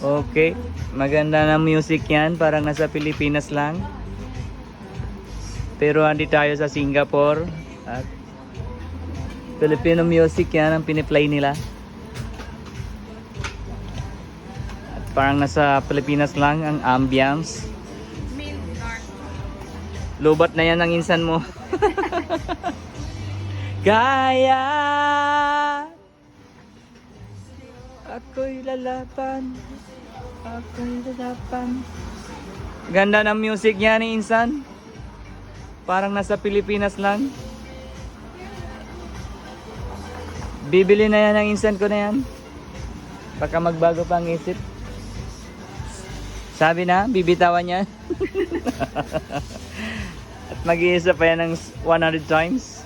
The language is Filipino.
Okay. Maganda na music yan. Parang nasa Pilipinas lang. Pero andi tayo sa Singapore. At Filipino music yan ang piniplay nila. At parang nasa Pilipinas lang ang ambience. Lubat na yan ang insan mo. Kaya Ako'y lalaban Ako'y lalaban Ganda ng music niya ni Insan. Parang nasa Pilipinas lang. Bibili na yan ang Insan ko na yan. Baka magbago pa ang isip. Sabi na, bibitawan niya. At mag-iisa pa yan ng 100 times